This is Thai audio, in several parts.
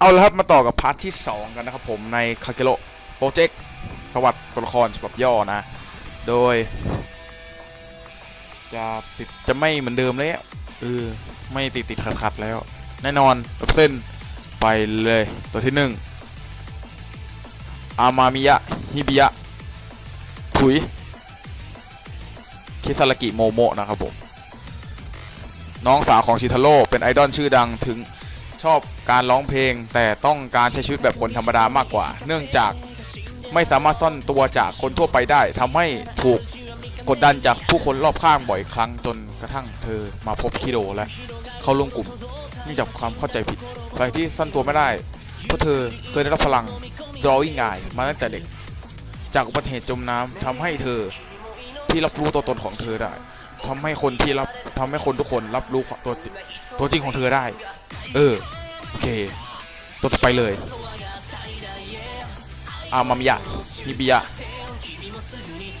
เอาละครับมาต่อกับพาร์ทที่ 2 กันนะครับผมในคาเกโ o โปรเจกต์ประวัติตัวละครฉบับย่อนะ โดย จะติดจะไม่เหมือนเดิมแล้วเออไม่ติดติดขัดขัดแล้ว แน่นอนรับเส้นไปเลยตัวที่หนึ่งอามามิยะ ฮิบิยะ ถุย คิซารากิโมโมะนะครับผม น้องสาวของชิทาโร่เป็นไอดอลชื่อดังถึง ชอบการร้องเพลง แต่ต้องการใช้ชีวิตแบบคนธรรมดามากกว่า เนื่องจากไม่สามารถซ่อนตัวจากคนทั่วไปได้ทำให้ถูกกดดันจากผู้คนรอบข้างบ่อยครั้งจนกระทั่งเธอมาพบคิโดและเข้าร่วมกลุ่มเนื่องจากความเข้าใจผิดสาเหตุที่ซ่อนตัวไม่ได้เพราะเธอเคยได้รับพลัง drawing eye มาตั้งแต่เด็ก จากอุบัติเหตุจมน้ำทำให้เธอที่รับรู้ตัวตนของเธอได้ทำให้คนที่รับ ทำให้คนทุกคนรับรู้ตัวตัวจริงของเธอได้ เออ โอเค ตัวต่อไปเลย อามามิยะฮิบิยะ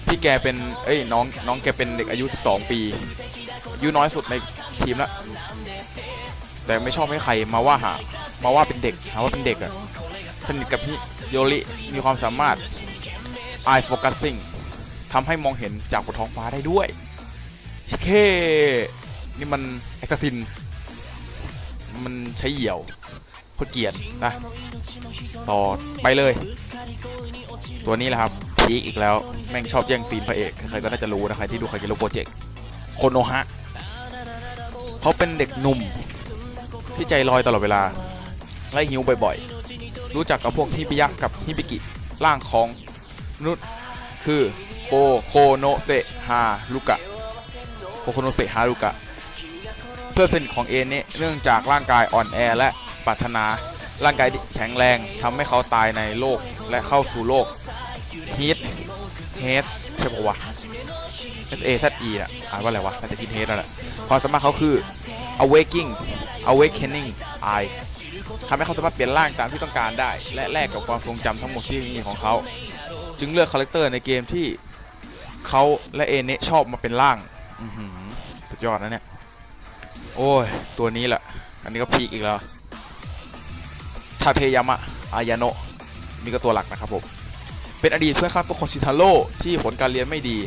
ที่แกเป็น เอ้ย น้อง น้องแกเป็นเด็กอายุ 12 ปีอายุน้อยสุดในทีมละ แต่ไม่ชอบให้ใครมาว่าหา มาว่าเป็นเด็ก หาว่าเป็นเด็กอะสนิทกับฮิโยริมีความสามารถ eye focusing ทำให้มองเห็นจากบนท้องฟ้าได้ด้วย เค นี่มันแอคซิน มันใช้เหี่ยวโคตรเกลียดนะต่อไปเลย ตัวนี้แหละครับพีคอีกแล้ว แม่งชอบแย่งซีนพระเอก ใครก็น่าจะรู้นะใครที่ดูใครกิโลโปรเจกต์โคโนฮะเขาเป็นเด็กหนุ่ม ที่ใจลอยตลอดเวลา ไล่หิวบ่อยๆ รู้จักกับพวกฮิบิยะกับฮิบิกิร่างของมนุษย์คือโคโคโนเซฮารุกะ โคโคโนเซฮารุกะ เพื่อนสนิทของเอเนะเนื่องจากร่างกายอ่อนแอและปรารถนาร่างกายแข็งแรงทำให้เขาตายในโลกและเข้าสู่โลกฮีทเฮดใช่ปะวะ S A Z E น่ะอ่านว่าอะไรวะน่าจะคิดเฮดนั่นแหละความสามารถเขาคือ awakening awakening eye ทำให้เขาสามารถเปลี่ยนร่างตามที่ต้องการได้ และแลกกับความทรงจำทั้งหมดที่มีของเขา จึงเลือกคาแรคเตอร์ในเกมที่เขาและเอเนชอบมาเป็นร่าง สุดยอดนะเนี่ย โอ้ย ตัวนี้แหละ อันนี้ก็พีคอีกแล้วทาเทยามะ อายาโนะนี่ก็ตัวหลักนะครับผม เป็นอดีตเพื่อนข้างตัวของชิทาโร่ที่ผลการเรียนไม่ดี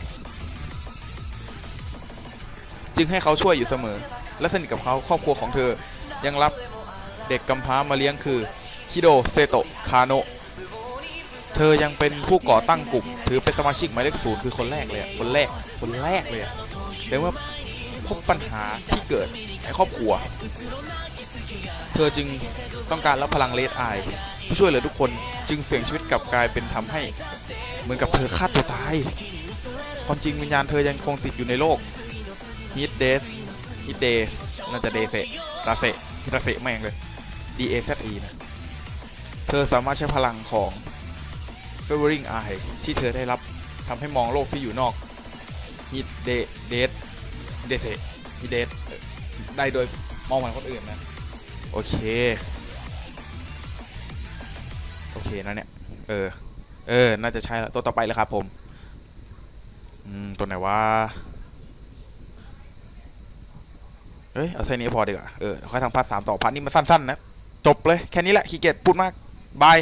จึงให้เขาช่วยอยู่เสมอ และสนิทกับเขาครอบครัวของเธอยังรับเด็กกำพร้ามาเลี้ยงคือ คิโดเซโตะคาโนะ อยังเป็นผู้ก่อตั้งกลุ่ม ถือเป็นสมาชิกหมายเลขศูนย์คือคนแรกเลยอะคนแรกคนแรกเลยอะแต่เมื่อพบปัญหาที่เกิดในครอบครัว เธอจึงต้องการรับพลังเลดไอผู้ช่วยเหลือทุกคนจึงเสี่ยงชีวิตกลับกลายเป็นทำให้ เหมือนกับเธอฆ่าตัวตายความจริงวิญญาณเธอยังคงติดอยู่ในโลกฮิตเดสฮิตเดสน่าจะเดเซดาเซฮิตาเซแม่งเลย D A Z E นะเธอสามารถใช้พลังของ Favoring Eye ที่เธอได้รับทำให้มองโลกที่อยู่นอกฮิตเดเดสเดเซฮิเดสได้โดยมองเหมือนคนอื่นนะ โอเค โอเคนะเนี่ย เออ เออ น่าจะใช่แล้ว ตัวต่อไปเลยครับผมอืมตัวไหนวะเอ้ย เอาแค่นี้พอดีกว่า เออ ค่อยทำพาร์ทสามต่อ พาร์ทนี้มันสั้นๆนะ จบเลย แค่นี้แหละขี้เกียจพูดมาก บาย